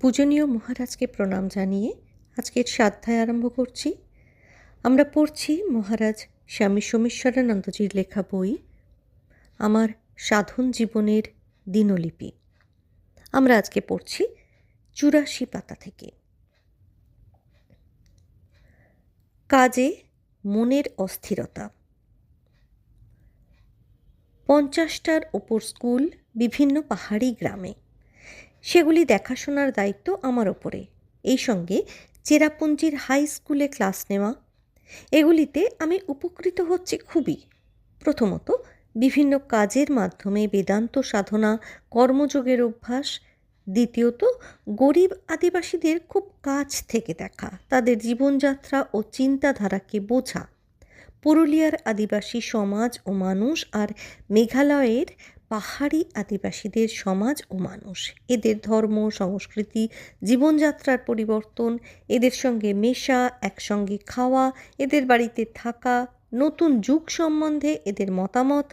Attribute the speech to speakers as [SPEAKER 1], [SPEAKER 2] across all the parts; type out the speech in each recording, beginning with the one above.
[SPEAKER 1] পূজনীয় মহারাজকে প্রণাম জানিয়ে আজকের সাধ্যায় আরম্ভ করছি। আমরা পড়ছি মহারাজ স্বামী সোমেশ্বরানন্দজির লেখা বই, আমার সাধন জীবনের দিনলিপি। আমরা আজকে পড়ছি চুরাশি পাতা থেকে। কাজে মনের অস্থিরতা। পঞ্চাশটার ওপর স্কুল, বিভিন্ন পাহাড়ি গ্রামে। সেগুলি দেখাশোনার দায়িত্ব আমার ওপরে। এই সঙ্গে চেরাপুঞ্জির হাই স্কুলে ক্লাস নেওয়া, এগুলিতে আমি উপকৃত হচ্ছি খুবই। প্রথমত, বিভিন্ন কাজের মাধ্যমে বেদান্ত সাধনা, কর্মযোগের অভ্যাস। দ্বিতীয়ত, গরিব আদিবাসীদের খুব কাছ থেকে দেখা, তাদের জীবনযাত্রা ও চিন্তাধারাকে বোঝা। পুরুলিয়ার আদিবাসী সমাজ ও মানুষ আর মেঘালয়ের পাহাড়ি আদিবাসীদের সমাজ ও মানুষ। এদের ধর্ম, সংস্কৃতি, জীবনযাত্রার পরিবর্তন, এদের সঙ্গে মেশা, একসঙ্গে খাওয়া, এদের বাড়িতে থাকা, নতুন যুগ সম্বন্ধে এদের মতামত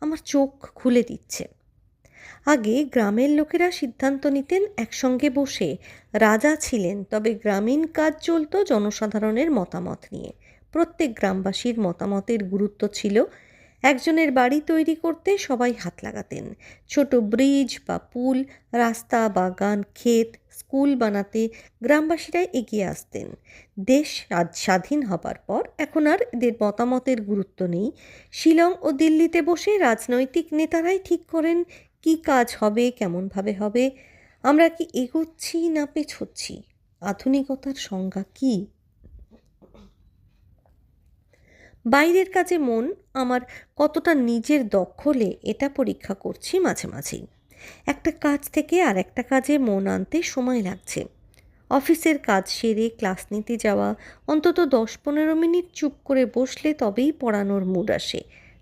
[SPEAKER 1] আমার চোখ খুলে দিচ্ছে। আগে গ্রামের লোকেরা সিদ্ধান্ত নিতেন একসঙ্গে বসে। রাজা ছিলেন, তবে গ্রামীণ কাজ চলত জনসাধারণের মতামত নিয়ে। প্রত্যেক গ্রামবাসীর মতামতের গুরুত্ব ছিল একজনের বাড়ি তৈরি করতে সবাই হাত লাগাতেন। ছোট ব্রিজ বা পুল, রাস্তা, বাগান, ক্ষেত, স্কুল বানাতে গ্রামবাসীরাই এগিয়ে আসতেন। দেশ আজ স্বাধীন হবার পর এখন আর এদের মতামতের গুরুত্ব নেই। শিলং ও দিল্লিতে বসে রাজনৈতিক নেতারাই ঠিক করেন কি কাজ হবে, কেমনভাবে হবে, আমরা কি এগোচ্ছি না পেছোচ্ছি? আধুনিকতার সংজ্ঞা কী? বাইরের কাজে মন আমার কতটা নিজের দখলে এটা পরীক্ষা করছি মাঝে মাঝেই। একটা কাজ থেকে আর একটা কাজে মন আনতে সময় লাগছে। অফিসের কাজ সেরে ক্লাস নিতে যাওয়া, অন্তত দশ পনেরো মিনিট চুপ করে বসলে তবেই পড়ানোর মুড আসে।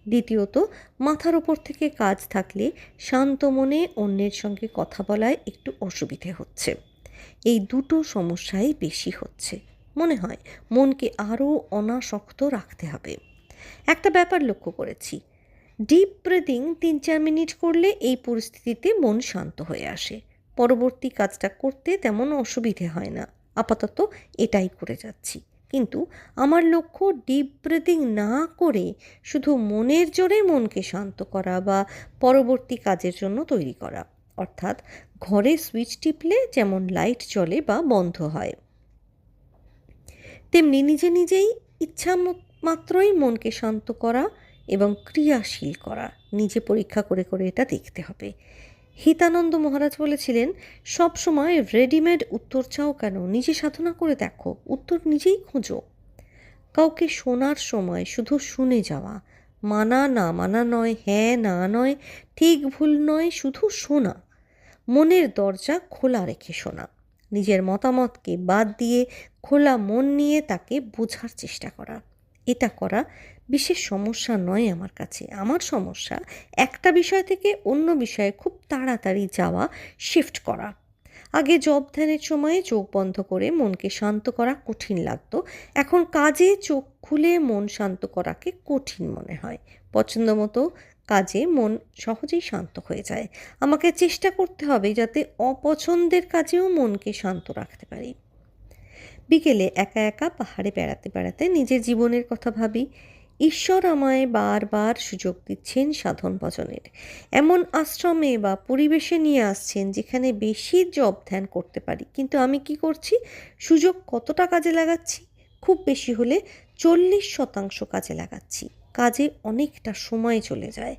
[SPEAKER 1] দ্বিতীয়ত, মাথার ওপর থেকে কাজ থাকলে শান্ত মনে অন্যের সঙ্গে কথা বলায় একটু অসুবিধে হচ্ছে। এই দুটো সমস্যাই বেশি হচ্ছে। মনে হয় মনকে আরও অনাসক্ত রাখতে হবে। একটা ব্যাপার লক্ষ্য করেছি। ডিপ ব্রিদিং তিন চার মিনিট করলে এই পরিস্থিতিতে মন শান্ত হয়ে আসে। পরবর্তী কাজটা করতে তেমন অসুবিধে হয় না। আপাতত এটাই করে যাচ্ছি। কিন্তু আমার লক্ষ্য ডিপ ব্রিদিং না করে শুধু মনের জোরে মনকে শান্ত করা বা পরবর্তী কাজের জন্য তৈরি করা। অর্থাৎ ঘরে সুইচ টিপলে যেমন লাইট চলে বা বন্ধ হয়। তেমনি নিজে নিজেই ইচ্ছা মাত্রই মনকে শান্ত করা এবং ক্রিয়াশীল করা। নিজে পরীক্ষা করে করে এটা দেখতে হবে। হিতানন্দ মহারাজ বলেছিলেন, সব সময় রেডিমেড উত্তর চাও কেন? নিজে সাধনা করে দেখো, উত্তর নিজেই খুঁজো। কাউকে শোনার সময় শুধু শুনে যাওয়া। মানা না মানা নয় হ্যাঁ না নয়, ঠিক ভুল নয়, শুধু শোনা। মনের দরজা খোলা রেখে শোনা। নিজের মতামতকে বাদ দিয়ে খোলা মন নিয়ে তাকে বোঝার চেষ্টা করা। এটা করা বিশেষ সমস্যা নয় আমার কাছে। আমার সমস্যা একটা বিষয় থেকে অন্য বিষয়ে খুব তাড়াতাড়ি যাওয়া শিফট করা। আগে জব ধ্যানের সময়ে চোখ বন্ধ করে মনকে শান্ত করা কঠিন লাগতো। এখন কাজে চোখ খুলে মন শান্ত করাকে কঠিন মনে হয়। পছন্দ মতো কাজে মন সহজেই শান্ত হয়ে যায়। আমাকে চেষ্টা করতে হবে যাতে অপছন্দের কাজেও মনকে শান্ত রাখতে পারি। বিকেলে একা একা পাহাড়ে বেড়াতে বেড়াতে নিজের জীবনের কথা ভাবি, ঈশ্বর আমায় বারবার সুযোগ দিচ্ছেন সাধন ভজনের। এমন আশ্রমে বা পরিবেশে নিয়ে আসছেন যেখানে বেশি জব ধ্যান করতে পারি। কিন্তু আমি কি করছি? সুযোগ কতটা কাজে লাগাচ্ছি? খুব বেশি হলে চল্লিশ শতাংশ কাজে লাগাচ্ছি। কাজে অনেকটা সময় চলে যায়।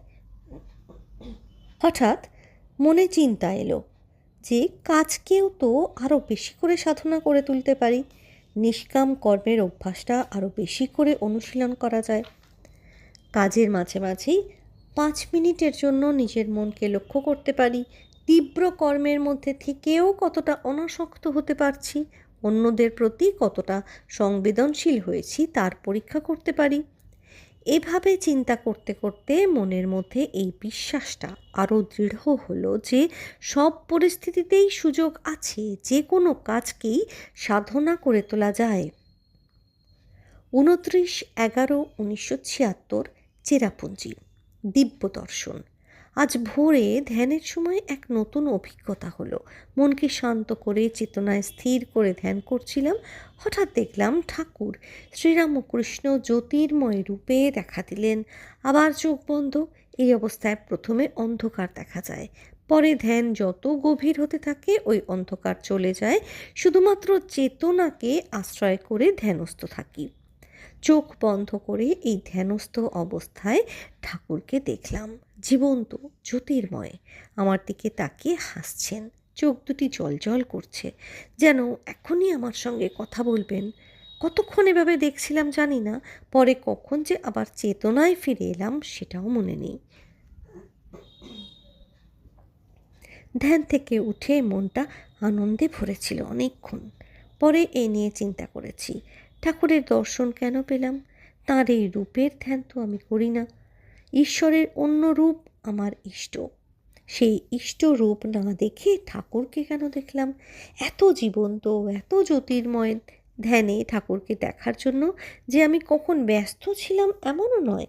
[SPEAKER 1] হঠাৎ মনে চিন্তা এলো যে কাজকেও তো আরও বেশি করে সাধনা করে তুলতে পারি। নিষ্কাম কর্মের অভ্যাসটা আরও বেশি করে অনুশীলন করা যায়। কাজের মাঝে মাঝেই পাঁচ মিনিটের জন্য নিজের মনকে লক্ষ্য করতে পারি। তীব্র কর্মের মধ্যে থেকেও কতটা অনাসক্ত হতে পারছি, অন্যদের প্রতি কতটা সংবেদনশীল হয়েছি তার পরীক্ষা করতে পারি। এভাবে চিন্তা করতে করতে মনের মধ্যে এই বিশ্বাসটা আরও দৃঢ় হলো যে সব পরিস্থিতিতেই সুযোগ আছে, যে কোনো কাজকেই সাধনা করে তোলা যায়। উনত্রিশ এগারো উনিশশো ছিয়াত্তর চেরাপুঞ্জি, দিব্য দর্শন। আজ ভোরে ধ্যানের সময় এক নতুন অভিজ্ঞতা হলো। মনকে শান্ত করে, চেতনায় স্থির করে ধ্যান করছিলাম। হঠাৎ দেখলাম ঠাকুর শ্রীরামকৃষ্ণ জ্যোতির্ময় রূপে দেখা দিলেন। আবার চোখ বন্ধ, এই অবস্থায় প্রথমে অন্ধকার দেখা যায়। পরে ধ্যান যত গভীর হতে থাকে, ওই অন্ধকার চলে যায়। শুধুমাত্র চেতনাকে আশ্রয় করে ধ্যানস্থ থাকি। চোখ বন্ধ করে এই ধ্যানস্থ অবস্থায় ঠাকুরকে দেখলাম। জীবন্ত, জ্যোতির্ময়। আমার দিকে তাকিয়ে হাসছেন। চোখ দুটি জল করছে। যেন এখনই আমার সঙ্গে কথা বলবেন। কতক্ষণ এভাবে দেখছিলাম জানি না। পরে কখন যে আবার চেতনায় ফিরে এলাম সেটাও মনে নেই। ধ্যান থেকে উঠে মনটা আনন্দে ভরেছিল অনেকক্ষণ। পরে এ নিয়ে চিন্তা করেছি, ঠাকুরের দর্শন কেন পেলাম? তাঁর এই রূপের ধ্যান তো আমি করি না। ঈশ্বরের অন্য রূপ আমার ইষ্ট। সেই ইষ্ট রূপ না দেখে ঠাকুরকে কেন দেখলাম? এত জীবন্ত, এত জ্যোতির্ময় ধ্যানে ঠাকুরকে দেখার জন্য যে আমি কখন ব্যস্ত ছিলাম এমনও নয়।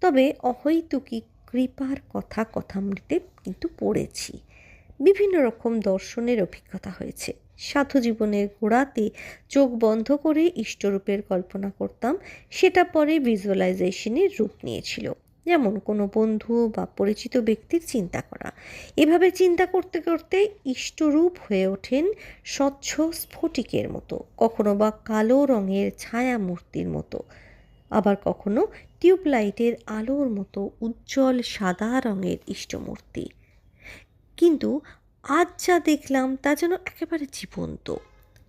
[SPEAKER 1] তবে অহৈতুকী কৃপার কথা কথামৃতে কিন্তু পড়েছি। বিভিন্ন রকম দর্শনের অভিজ্ঞতা হয়েছে। সাধু জীবনের গোড়াতে চোখ বন্ধ করে ইষ্টরূপের কল্পনা করতাম, সেটা পরে ভিজুয়ালাইজেশনের রূপ নিয়েছিল। যেমন কোনো বন্ধু বা পরিচিত ব্যক্তির চিন্তা করা। এভাবে চিন্তা করতে করতে ইষ্টরূপ হয়ে ওঠেন স্বচ্ছ স্ফটিকের মতো, কখনো বা কালো রঙের ছায়া মূর্তির মতো। আবার কখনো টিউবলাইটের আলোর মতো উজ্জ্বল সাদা রঙের ইষ্টমূর্তি। কিন্তু আজ যা দেখলাম তা যেন একেবারে জীবন্ত,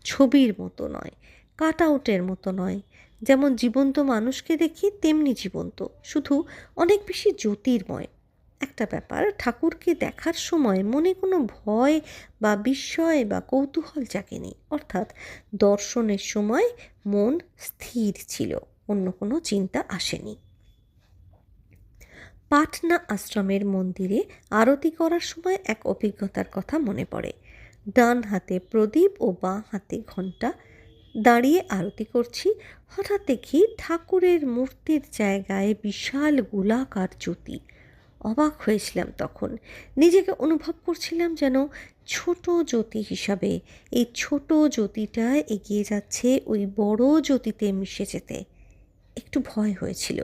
[SPEAKER 1] ছবির মতো নয়, কাট আউটের মতো নয় যেমন জীবন্ত মানুষকে দেখি, তেমনি জীবন্ত। শুধু অনেক বেশি জ্যোতির্ময়। একটা ব্যাপার, ঠাকুরকে দেখার সময় মনে কোনো ভয় বা বিস্ময় বা কৌতূহল জাগেনি। অর্থাৎ দর্শনের সময় মন স্থির ছিল, অন্য কোনো চিন্তা আসেনি। পাটনা আশ্রমের মন্দিরে আরতি করার সময় এক অভিজ্ঞতার কথা মনে পড়ে। ডান হাতে প্রদীপ ও বাঁ হাতে ঘণ্টা দাঁড়িয়ে আরতি করছি। হঠাৎ দেখি ঠাকুরের মূর্তির জায়গায় বিশাল গোলাকার জ্যোতি। অবাক হয়েছিলাম তখন। নিজেকে অনুভব করছিলাম যেন ছোট জ্যোতি হিসাবে। এই ছোট জ্যোতিটা এগিয়ে যাচ্ছে ওই বড় জ্যোতিতে মিশে যেতে। একটু ভয় হয়েছিল।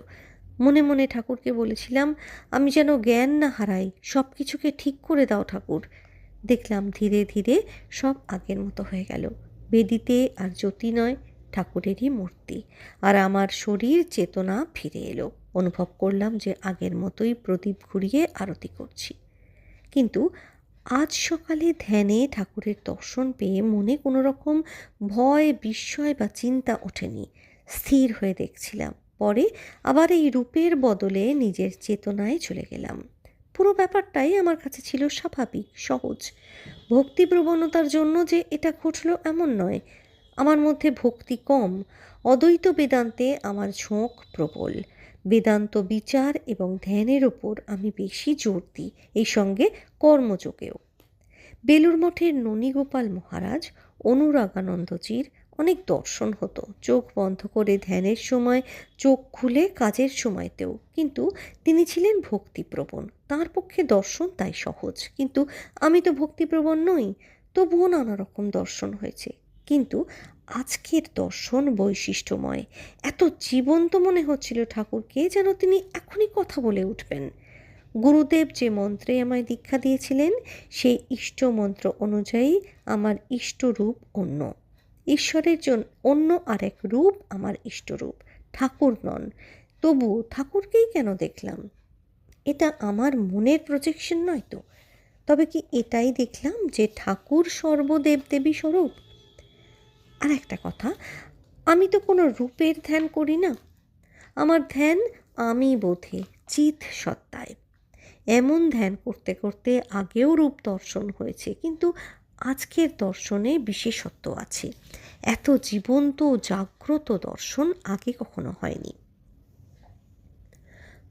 [SPEAKER 1] মনে মনে ঠাকুরকে বলেছিলাম, আমি যেন জ্ঞান না হারাই সব কিছুকে ঠিক করে দাও ঠাকুর। দেখলাম ধীরে ধীরে সব আগের মতো হয়ে গেল। বেদিতে আর জ্যোতি নয়, ঠাকুরেরই মূর্তি। আর আমার শরীর চেতনা ফিরে এলো। অনুভব করলাম যে আগের মতোই প্রদীপ ঘুরিয়ে আরতি করছি। কিন্তু আজ সকালে ধ্যানে ঠাকুরের দর্শন পেয়ে মনে কোনো রকম ভয়, বিস্ময় বা চিন্তা ওঠেনি। স্থির হয়ে দেখছিলাম। পরে আবার এই রূপের বদলে নিজের চেতনায় চলে গেলাম। পুরো ব্যাপারটাই আমার কাছে ছিল স্বাভাবিক, সহজ। ভক্তি প্রবণতার জন্য যে এটা ঘটল এমন নয়। আমার মধ্যে ভক্তি কম, অদ্বৈত বেদান্তে আমার ঝোঁক প্রবল। বেদান্ত বিচার এবং ধ্যানের ওপর আমি বেশি জোর দিই, এই সঙ্গে কর্মযোগেও। বেলুর মঠের ননীগোপাল মহারাজ, অনুরাগানন্দজির অনেক দর্শন হতো। চোখ বন্ধ করে ধ্যানের সময়, চোখ খুলে কাজের সময়তেও। কিন্তু তিনি ছিলেন ভক্তিপ্রবণ। তার পক্ষে দর্শন তাই সহজ। কিন্তু আমি তো ভক্তিপ্রবণ নই, তবুও নানা রকম দর্শন হয়েছে। কিন্তু আজকের দর্শন বৈশিষ্ট্যময়। এত জীবন্ত মনে হচ্ছিল ঠাকুরকে যেন তিনি এখনই কথা বলে উঠবেন। গুরুদেব যে মন্ত্রে আমায় দীক্ষা দিয়েছিলেন, সেই ইষ্ট মন্ত্র অনুযায়ী আমার ইষ্টরূপ অন্য। ঈশ্বরের জন্য অন্য আরেক রূপ আমার ইষ্টরূপ। ঠাকুর নন। তবু ঠাকুরকেই কেন দেখলাম? এটা আমার মনের প্রজেকশন নয় তো। তবে কি এটাই দেখলাম যে ঠাকুর সর্বদেব দেবী স্বরূপ? আর একটা কথা, আমি তো কোনো রূপের ধ্যান করি না। আমার ধ্যান আমি বোধে চিত সত্তায়। এমন ধ্যান করতে করতে আগেও রূপ দর্শন হয়েছে, কিন্তু আজকের দর্শনে বিশেষত্ব আছে। এত জীবন্ত জাগ্রত দর্শন আগে কখনো হয়নি।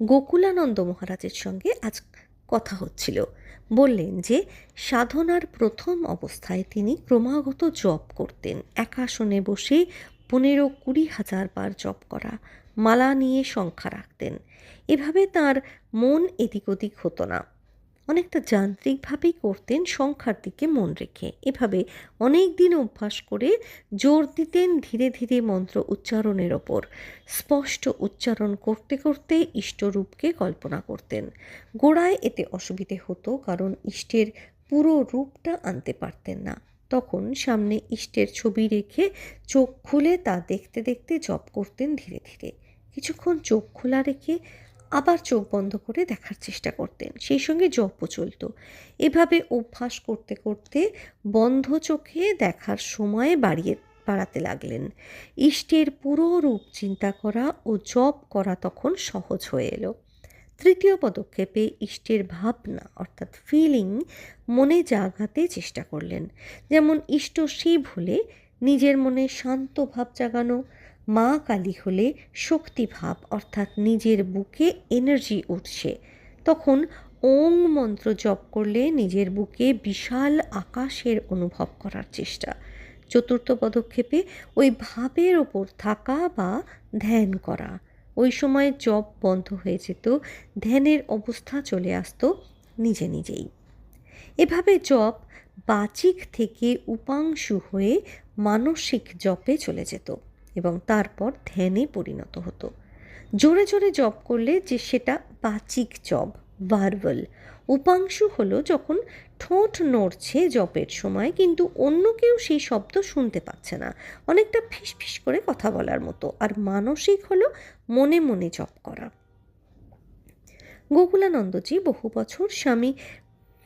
[SPEAKER 1] গোকুলানন্দ মহারাজের সঙ্গে আজ কথা হচ্ছিল। বললেন যে, সাধনার প্রথম অবস্থায় তিনি ক্রমাগত জপ করতেন। একাশনে বসে পনেরো কুড়ি হাজার বার জপ করা, মালা নিয়ে সংখ্যা রাখতেন। এভাবে তার মন এদিক ওদিক হতো না। অনেকটা যান্ত্রিকভাবেই করতেন সংখ্যার দিকে মন রেখে। এভাবে অনেক দিন অভ্যাস করে জোর দিতেন ধীরে ধীরে মন্ত্র উচ্চারণের ওপর। স্পষ্ট উচ্চারণ করতে করতে ইষ্টরূপকে কল্পনা করতেন। গোড়ায় এতে অসুবিধে হতো কারণ ইষ্টের পুরো রূপটা আনতে পারতেন না। তখন সামনে ইষ্টের ছবি রেখে চোখ খুলে তা দেখতে দেখতে জপ করতেন ধীরে ধীরে। কিছুক্ষণ চোখ খোলা রেখে আবার চোখ বন্ধ করে দেখার চেষ্টা করতেন। সেই সঙ্গে জপও চলত। এভাবে অভ্যাস করতে করতে বন্ধ চোখে দেখার সময় বাড়িয়ে, বাড়াতে লাগলেন। ইষ্টের পুরো রূপ চিন্তা করা ও জপ করা তখন সহজ হয়ে এলো। তৃতীয় পদক্ষেপে ইষ্টের ভাবনা, অর্থাৎ ফিলিং মনে জাগাতে চেষ্টা করলেন। যেমন ইষ্ট শিব হলে নিজের মনে শান্ত ভাব জাগানো মা কালী হলে শক্তিভাব, অর্থাৎ নিজের বুকে এনার্জি উঠছে। তখন ওং মন্ত্র জপ করলে নিজের বুকে বিশাল আকাশের অনুভব করার চেষ্টা। চতুর্থ পদক্ষেপে ওই ভাবের ওপর থাকা বা ধ্যান করা। ওই সময় জপ বন্ধ হয়ে যেত, ধ্যানের অবস্থা চলে আসতো নিজে নিজেই। এভাবে জপ বাচিক থেকে উপাংশু হয়ে মানসিক জপে চলে যেত। এবং তারপর ধ্যানে পরিণত হতো। জোরে জোরে জপ করলে যে সেটা বাচিক জপ ভার্বাল উপাংশু হলো যখন ঠোঁট নড়ছে জপের সময়, কিন্তু অন্য কেউ সেই শব্দ শুনতে পাচ্ছে না। অনেকটা ফিস ফিস করে কথা বলার মতো। আর মানসিক হলো মনে মনে জপ করা। গোকুলানন্দজি বহু বছর স্বামী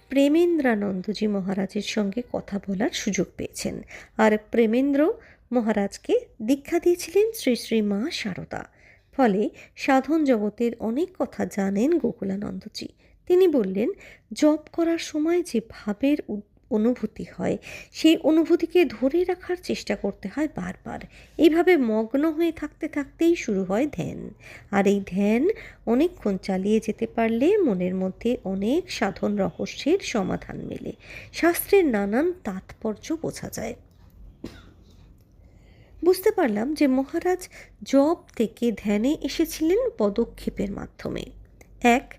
[SPEAKER 1] প্রেমেন্দ্রানন্দজি মহারাজের সঙ্গে কথা বলার সুযোগ পেয়েছেন। আর প্রেমেন্দ্র মহারাজকে দীক্ষা দিয়েছিলেন শ্রী শ্রী মা শারদা ফলে সাধন জগতের অনেক কথা জানেন গোকুলানন্দজি। তিনি বললেন, জপ করার সময় যে ভাবের অনুভূতি হয়, সেই অনুভূতিকে ধরে রাখার চেষ্টা করতে হয় বারবার। এইভাবে মগ্ন হয়ে থাকতে থাকতেই শুরু হয় ধ্যান। আর এই ধ্যান অনেকক্ষণ চালিয়ে যেতে পারলে মনের মধ্যে অনেক সাধন রহস্যের সমাধান মেলে। শাস্ত্রের নানান তাৎপর্য বোঝা যায়। বুঝতে পারলাম যে মহারাজ জব থেকে ধ্যানে এসেছিলেন পদক্ষেপের মাধ্যমে। এক,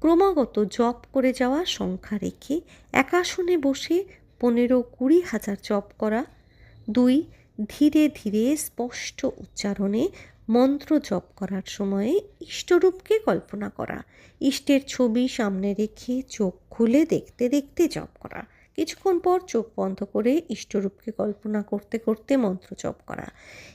[SPEAKER 1] ক্রমাগত জপ করে যাওয়া সংখ্যা রেখে একাশনে বসে পনেরো কুড়ি হাজার জপ করা। দুই, ধীরে ধীরে স্পষ্ট উচ্চারণে মন্ত্র জপ করার সময়ে ইষ্টরূপকে কল্পনা করা। ইষ্টের ছবি সামনে রেখে চোখ খুলে দেখতে দেখতে জপ করা। কিছুক্ষণ পর চোখ বন্ধ করে ইষ্টরূপকে কল্পনা করতে করতে মন্ত্র জপ করা।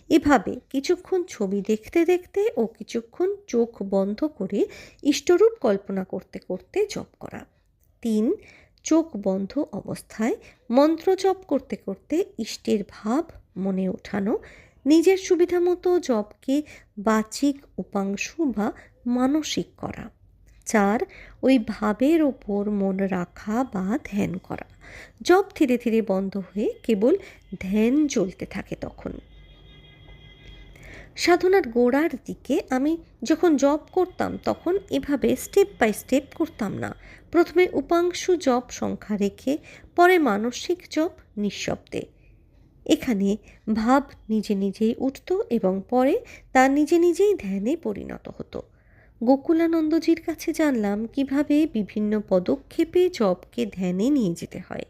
[SPEAKER 1] এভাবে কিছুক্ষণ ছবি দেখতে দেখতে ও কিছুক্ষণ চোখ বন্ধ করে ইষ্টরূপ কল্পনা করতে করতে জপ করা। তিন, চোখ বন্ধ অবস্থায় মন্ত্র জপ করতে করতে ইষ্টের ভাব মনে ওঠানো। নিজের সুবিধা মতো জপকে বাচিক উপাংশু বা মানসিক করা। চার, ওই ভাবের ওপর মন রাখা বা ধ্যান করা। জব ধীরে ধীরে বন্ধ হয়ে কেবল ধ্যান চলতে থাকে তখন। সাধনার গোড়ার দিকে আমি যখন জব করতাম তখন এভাবে স্টেপ বাই স্টেপ করতাম না। প্রথমে উপাংশু জব সংখ্যা রেখে, পরে মানসিক জব নিঃশব্দে। এখানে ভাব নিজে নিজেই উঠত এবং পরে তা নিজে নিজেই ধ্যানে পরিণত হতো। গোকুলানন্দজির কাছে জানলাম কীভাবে বিভিন্ন পদক্ষেপে জবকে ধ্যানে নিয়ে যেতে হয়।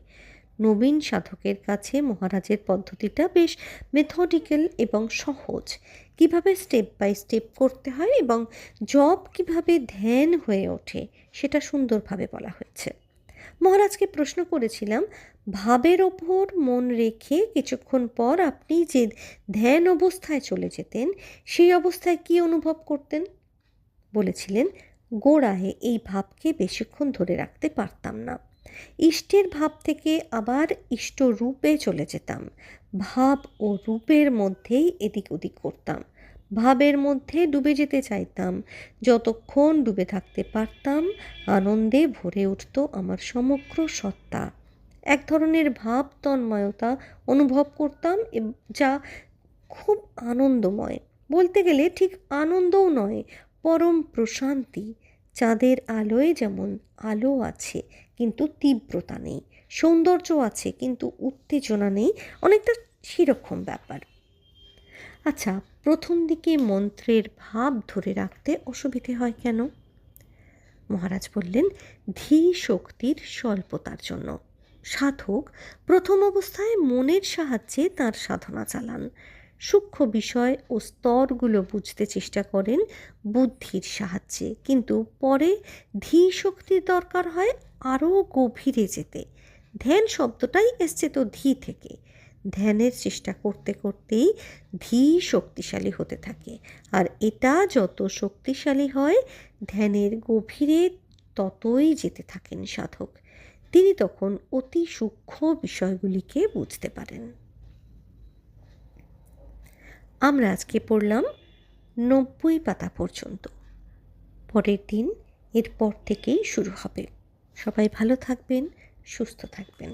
[SPEAKER 1] নবীন সাধকের কাছে মহারাজের পদ্ধতিটা বেশ মেথডিক্যাল এবং সহজ। কীভাবে স্টেপ বাই স্টেপ করতে হয় এবং জব কীভাবে ধ্যান হয়ে ওঠে সেটা সুন্দরভাবে বলা হয়েছে। মহারাজকে প্রশ্ন করেছিলাম, ভাবের ওপর মন রেখে কিছুক্ষণ পর আপনি যে ধ্যান অবস্থায় চলে যেতেন, সেই অবস্থায় কি অনুভব করতেন? বলেছিলেন, গোড়ায় এই ভাবকে বেশিক্ষণ ধরে রাখতে পারতাম না। ইষ্টের ভাব থেকে আবার ইষ্ট রূপে চলে যেতাম। ভাব ও রূপের মধ্যেই এদিক ওদিক করতাম। ভাবের মধ্যে ডুবে যেতে চাইতাম। যতক্ষণ ডুবে থাকতে পারতাম, আনন্দে ভরে উঠত আমার সমগ্র সত্তা। এক ধরনের ভাব তন্ময়তা অনুভব করতাম যা খুব আনন্দময়। বলতে গেলে ঠিক আনন্দও নয় পরম প্রশান্তি চাঁদের আলোয় যেমন আলো আছে, কিন্তু তীব্রতা নেই, সৌন্দর্য আছে, কিন্তু উত্তেজনা নেই, অনেকটা সেরকম ব্যাপার। আচ্ছা প্রথম দিকে মন্ত্রের ভাব ধরে রাখতে অসুবিধে হয় কেন? মহারাজ বললেন ধী শক্তির স্বল্পতার জন্য। সাধক প্রথম অবস্থায় মনের সাহায্যে তার সাধনা চালান। সূক্ষ্ম বিষয় ও স্তরগুলো বুঝতে চেষ্টা করেন বুদ্ধির সাহায্যে। কিন্তু পরে ধী শক্তির দরকার হয় আরও গভীরে যেতে। ধ্যান শব্দটাই এসছে তো ধী থেকে। ধ্যানের চেষ্টা করতে করতেই ধী শক্তিশালী হতে থাকে। আর এটা যত শক্তিশালী হয়, ধ্যানের গভীরে ততই যেতে থাকেন সাধক। তিনি তখন অতি সূক্ষ্ম বিষয়গুলিকে বুঝতে পারেন। আমরা আজকে পড়লাম নব্বই পাতা পর্যন্ত। পরের দিন এরপর থেকেই শুরু হবে। সবাই ভালো থাকবেন, সুস্থ থাকবেন।